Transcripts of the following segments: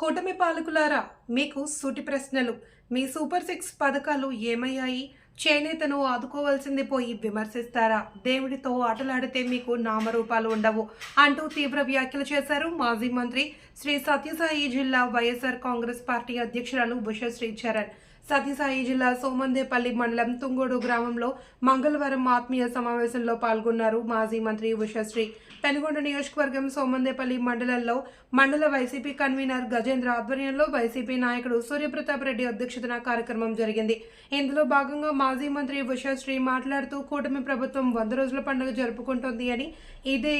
కూటమి పాలకులారా మీకు సూటి ప్రశ్నలు. మీ సూపర్ సిక్స్ పథకాలు ఏమయ్యాయి? చేనేతను ఆదుకోవాల్సింది పోయి విమర్శిస్తారా? దేవుడితో ఆటలాడితే మీకు నామరూపాలు ఉండవు అంటూ తీవ్ర వ్యాఖ్యలు చేశారు మాజీ మంత్రి శ్రీ సత్యసాయి జిల్లా వైఎస్ఆర్ కాంగ్రెస్ పార్టీ అధ్యక్షురాలు బుషశ్రీ చరణ్. సత్యసాయి జిల్లా సోమందేపల్లి మండలం తుంగోడు గ్రామంలో మంగళవారం ఆత్మీయ సమావేశంలో పాల్గొన్నారు మాజీ మంత్రి ఉషశ్రీ. పెనుగొండ నియోజకవర్గం సోమందేపల్లి మండలంలో మండల వైసీపీ కన్వీనర్ గజేంద్ర ఆధ్వర్యంలో వైసీపీ నాయకుడు సూర్యప్రతాప్ రెడ్డి అధ్యక్షతన కార్యక్రమం జరిగింది. ఇందులో భాగంగా మాజీ మంత్రి ఉషశ్రీ మాట్లాడుతూ కూటమి ప్రభుత్వం వంద రోజుల పండుగ జరుపుకుంటోంది అని ఇదే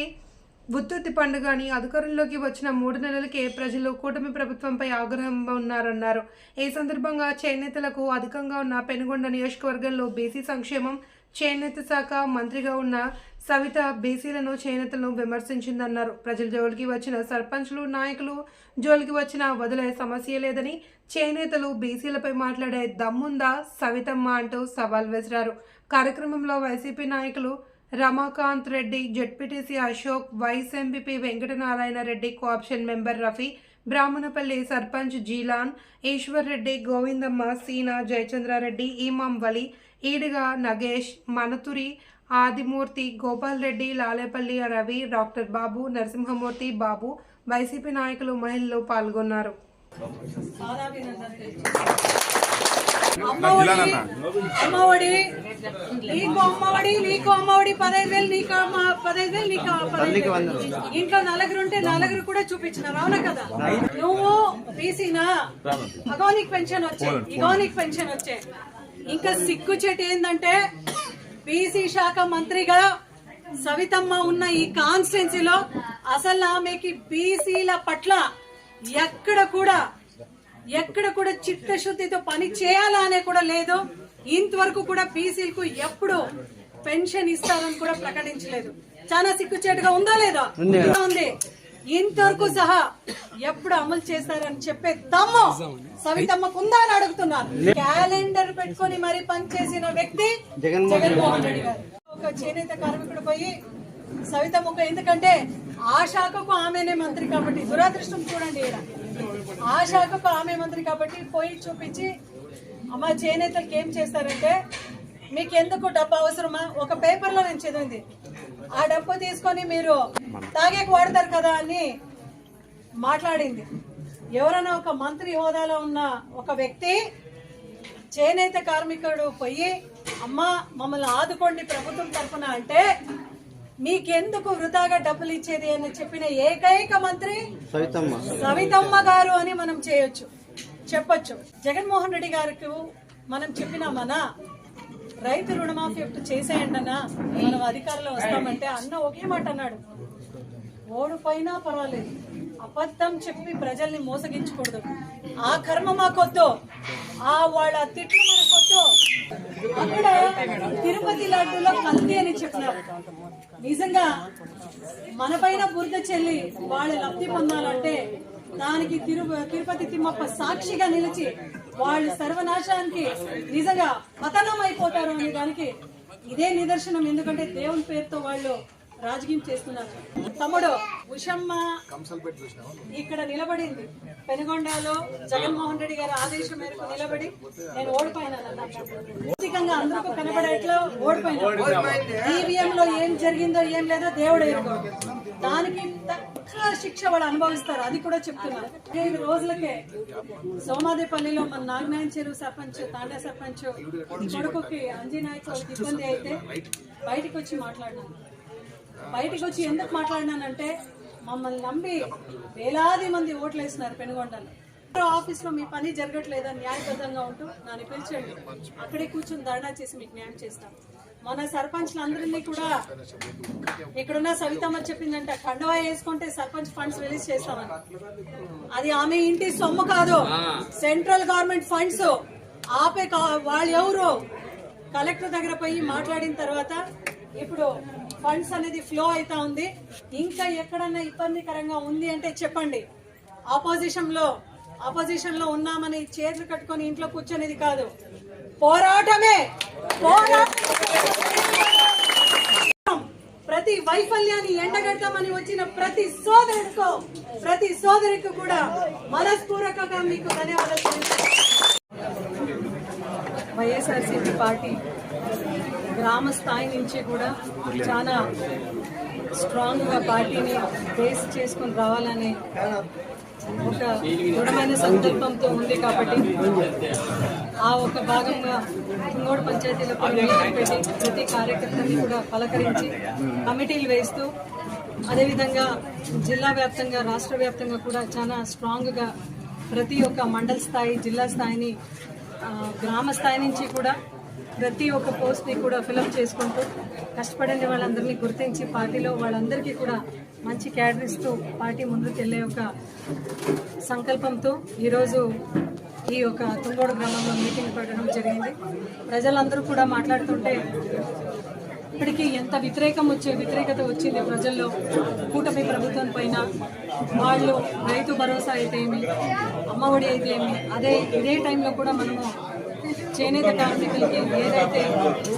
ఉత్తుర్తి పండుగని అధికారంలోకి వచ్చిన మూడు నెలలకే ప్రజలు కూటమి ప్రభుత్వంపై ఆగ్రహంగా ఉన్నారన్నారు. ఈ సందర్భంగా చేనేతలకు అధికంగా ఉన్న పెనుగొండ నియోజకవర్గంలో బీసీ సంక్షేమం చేనేత శాఖ మంత్రిగా ఉన్న సవిత బీసీలను చేనేతలను విమర్శించిందన్నారు. ప్రజల జోలికి వచ్చిన సర్పంచ్లు నాయకులు జోలికి వచ్చిన వదిలే సమస్య లేదని చేనేతలు బీసీలపై మాట్లాడే దమ్ముందా సవితమ్మ అంటూ సవాల్ విసిరారు కార్యక్రమంలో వైసీపీ నాయకులు Ramakant Reddy ZPTC Ashok vice MPP Venkatanarayana Reddy cooption member Rafi Brahmanapalli sarpanch Jeelan Eshwar Reddy Govindamma Seena Jayachandra Reddy Imam Vali Ediga Nagesh Manaturi Adimurthy Gopal Reddy Lalepalli Ravi doctor Babu Narasimhamurthy Babu YCP నాయకులు మహిళలు పాల్గొన్నారు. అమ్మఒడి నీకు అమ్మఒడి నీకు అమ్మఒడి పదహైదు వేలు నీకు అమ్మ- పదహైదు వేలు నీకు పదహైదు వేలు. ఇంట్లో నలుగురు ఉంటే నలుగురు కూడా చూపించినారు. అవునా కదా? నువ్వు బీసీనా? అగో నీకు పెన్షన్ వచ్చే ఇగో నీకు పెన్షన్ వచ్చే. ఇంకా సిగ్గు చెట్టు ఏంటంటే బీసీ శాఖ మంత్రిగా సవితమ్మ ఉన్న ఈ కాన్స్టిట్యున్సీలో అసలు ఆమెకి బీసీల పట్ల ఎక్కడ కూడా ఎక్కడ కూడా చిత్తశుద్ధితో పని చేయాలా అనే కూడా లేదు. ఇంతవరకు కూడా బీసీలకు ఎప్పుడు పెన్షన్ ఇస్తారని కూడా ప్రకటించలేదు. చాలా సిగ్గుచేటుగా ఉందా లేదా? ఉంది. ఇంతవరకు సహా ఎప్పుడు అమలు చేస్తారని చెప్పే దమ్ము సవితమ్మకు ఉందా అని అడుగుతున్నాను. క్యాలెండర్ పెట్టుకొని మరి పనిచేసిన వ్యక్తి జగన్మోహన్ రెడ్డి గారు. ఒక చేనేత కార్మికుడు పోయి సవితమ్మకు ఎందుకంటే ఆ శాఖకు ఆమెనే మంత్రి కాబట్టి దురాదృష్టం చూడండి ఆ శాఖకు ఆమె మంత్రి కాబట్టి పోయి చూపించి అమ్మ చేనేతలకు ఏం చేస్తారంటే మీకు ఎందుకు డబ్బు అవసరమా? ఒక పేపర్లో నేను చదివింది. ఆ డబ్బు తీసుకొని మీరు తాగేకి వాడతారు కదా అని మాట్లాడింది. ఎవరైనా ఒక మంత్రి హోదాలో ఉన్న ఒక వ్యక్తి చేనేత కార్మికుడు పోయి అమ్మ మమ్మల్ని ఆదుకోండి ప్రభుత్వం తరఫున అంటే మీకెందుకు వృధాగా డబ్బులు ఇచ్చేది అని చెప్పిన ఏకైక మంత్రి సవితమ్మ. సవితమ్మ గారు అని మనం చేయొచ్చు. చెప్పొచ్చు. జగన్మోహన్ రెడ్డి గారికి మనం చెప్పిన మన రైతు రుణమాఫీ ఒకటి చేసేయండి అన్న. మనం అధికారంలో వస్తామంటే అన్న ఒకే మాట అన్నాడు. ఓడిపోయినా పర్వాలేదు. అబద్ధం చెప్పి ప్రజల్ని మోసగించకూడదు. ఆ కర్మ మాకొద్దు. ఆ వాళ్ళ తిట్లు మనకొద్దు అక్కడ తిరుపతి లడ్డూలో కల్తీ అని చెప్పినారు. నిజంగా మన పైన బురద చెల్లి వాళ్ళు లబ్ధి పొందాలంటే దానికి తిరు తిరుపతి తిమ్మప్ప సాక్షిగా నిలిచి వాళ్ళు సర్వనాశానికి నిజంగా పతనం అయిపోతారు అనే దానికి ఇదే నిదర్శనం. ఎందుకంటే దేవుని పేరుతో వాళ్ళు రాజకీయం చేస్తున్నారు. తమ్ముడు ఉషమ్మ ఇక్కడ నిలబడింది. పెనుగొండలో జగన్మోహన్ రెడ్డి గారి ఆదేశం మేరకు నిలబడి నేను ఓడిపోయినాను భౌతికంగా అందరికీ కనబడేట్లో ఓడిపోయినా. ఈవీఎం లో ఏం జరిగిందో ఏం లేదో దేవుడు దానికి తక్కువ శిక్ష వాళ్ళు అనుభవిస్తారు అది కూడా చెప్తున్నారు ఐదు రోజులకే సోమాదేపల్లిలో మన నాగనాయన చెరువు సర్పంచ్ తాండా సర్పంచ్ కొడుకుకి అంజనాయకు ఇబ్బంది అయితే బయటకు వచ్చి మాట్లాడినాను బయటకు వచ్చి ఎందుకు మాట్లాడినానంటే మమ్మల్ని నమ్మి వేలాది మంది ఓట్లు వేసినారు పెనుగొండలో. ఆఫీస్లో మీ పని జరగట్లేదని న్యాయబద్ధంగా ఉంటూ నన్ను పిలిచండి అక్కడే కూర్చొని ధర్నా చేసి మీకు న్యాయం చేస్తాం. మన సర్పంచ్లందరినీ కూడా ఇక్కడున్న సవితమ్మ చెప్పిందంట కండువా వేసుకుంటే సర్పంచ్ ఫండ్స్ రిలీజ్ చేస్తామని. అది ఆమె ఇంటి సొమ్ము కాదు. Central government funds. ఆపే కా- వాళ్ళు ఎవరు? కలెక్టర్ దగ్గర పోయి మాట్లాడిన తర్వాత ఇప్పుడు ఫండ్స్ అనేది ఫ్లో అవుతా ఉంది. ఇంకా ఎక్కడన్నా ఇబ్బందికరంగా ఉంది అంటే చెప్పండి. ఆపోజిషన్లో ఆపోజిషన్లో ఉన్నామని చేతులు కట్టుకొని ఇంట్లో కూర్చొనేది కాదు. పోరాటమే! ప్రతి వైఫల్యాన్ని ఎండగడతామని వచ్చిన ప్రతి సోదరుడికో ప్రతి సోదరికి కూడా మనస్పూర్వకంగా మీకు ధన్యవాదాలు వైఎస్ఆర్సీపీ పార్టీ గ్రామ స్థాయి నుంచి కూడా చాలా స్ట్రాంగ్గా పార్టీని బేస్ చేసుకొని రావాలనే ఒక దృఢమైన సంకల్పంతో ఉంది కాబట్టి ఆ ఒక భాగంగా తుంగోడు పంచాయతీలో పెట్టి ప్రతి కార్యకర్తని కూడా పలకరించి కమిటీలు వేస్తూ అదేవిధంగా జిల్లా వ్యాప్తంగా రాష్ట్ర వ్యాప్తంగా కూడా చాలా స్ట్రాంగ్గా ప్రతి ఒక్క మండల స్థాయి జిల్లా స్థాయిని గ్రామ స్థాయి నుంచి కూడా ప్రతి ఒక్క పోస్ట్ని కూడా ఫిలప్ చేసుకుంటూ కష్టపడిన వాళ్ళందరినీ గుర్తించి పార్టీలో వాళ్ళందరికీ కూడా మంచి క్యాడర్ ఇస్తూ పార్టీ ముందుకు వెళ్ళే ఒక సంకల్పంతో ఈరోజు ఈ యొక్క తుంగోడు గ్రామంలో మీటింగ్ పెట్టడం జరిగింది. ప్రజలందరూ కూడా మాట్లాడుతుంటే ఇప్పటికీ ఎంత వ్యతిరేకం వచ్చే వ్యతిరేకత వచ్చింది ప్రజల్లో. కూటమి ప్రభుత్వం పైన వాళ్ళు రైతు భరోసా అయితే ఏమి అమ్మఒడి అయితే ఏమి అదే ఇదే టైంలో కూడా మనము చేనేత కార్మికులకి ఏదైతే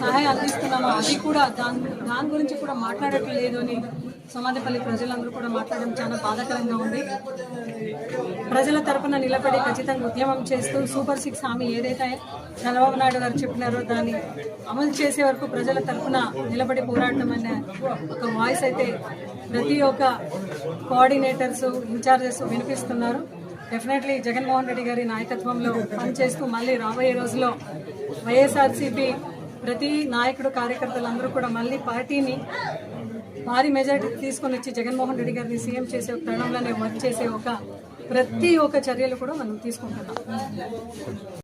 సహాయం అందిస్తున్నామో అది కూడా దాని దాని గురించి కూడా మాట్లాడట్లేదు అని సమాధపల్లి ప్రజలందరూ కూడా మాట్లాడడం చాలా బాధాకరంగా ఉంది. ప్రజల తరపున నిలబడి ఖచ్చితంగా ఉద్యమం చేస్తూ సూపర్ సిక్స్ హామీ ఏదైతే చంద్రబాబు నాయుడు గారు చెప్పినారో దాన్ని అమలు చేసే వరకు ప్రజల తరపున నిలబడి పోరాటం అనే ఒక వాయిస్ అయితే ప్రతి ఒక్క కోఆర్డినేటర్స్ ఇన్ఛార్జెస్ వినిపిస్తున్నారు. డెఫినెట్లీ జగన్మోహన్ రెడ్డి గారి నాయకత్వంలో పనిచేస్తూ మళ్ళీ రాబోయే రోజుల్లో వైఎస్ఆర్సీపీ ప్రతి నాయకుడు కార్యకర్తలందరూ కూడా మళ్ళీ పార్టీని భారీ మెజార్టీ తీసుకొని వచ్చి జగన్మోహన్ రెడ్డి గారిని సీఎం చేసే ఒక తరుణంలోనే వర్క్ చేసే ఒక ప్రతి ఒక్క చర్యలు కూడా మనం తీసుకుంటున్నాం.